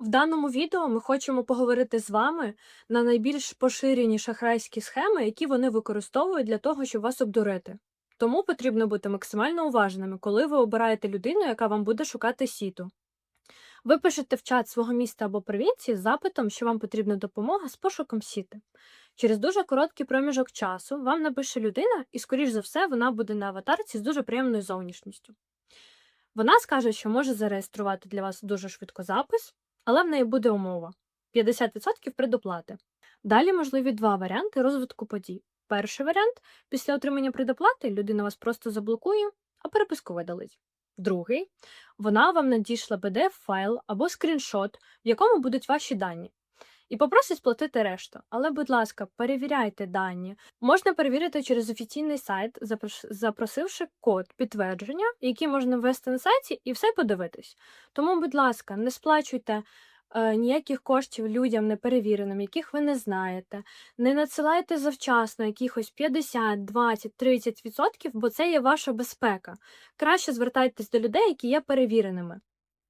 В даному відео ми хочемо поговорити з вами на найбільш поширені шахрайські схеми, які вони використовують для того, щоб вас обдурити. Тому потрібно бути максимально уважними, коли ви обираєте людину, яка вам буде шукати сіту. Ви пишете в чат свого міста або провінції з запитом, що вам потрібна допомога з пошуком сіти. Через дуже короткий проміжок часу вам напише людина, і, скоріш за все, вона буде на аватарці з дуже приємною зовнішністю. Вона скаже, що може зареєструвати для вас дуже швидко запис, але в неї буде умова 50% предоплати. Далі можливі два варіанти розвитку подій. Перший варіант після отримання предоплати людина вас просто заблокує, а переписку видалить. Другий вона вам надійшла pdf файл або скріншот, в якому будуть ваші дані. І попросить сплатити решту. Але, будь ласка, перевіряйте дані. Можна перевірити через офіційний сайт, запросивши код підтвердження, який можна ввести на сайті, і все подивитись. Тому, будь ласка, не сплачуйте е, ніяких коштів людям неперевіреним, яких ви не знаєте. Не надсилайте завчасно якихось 50, 20, 30%, бо це є ваша безпека. Краще звертайтесь до людей, які є перевіреними.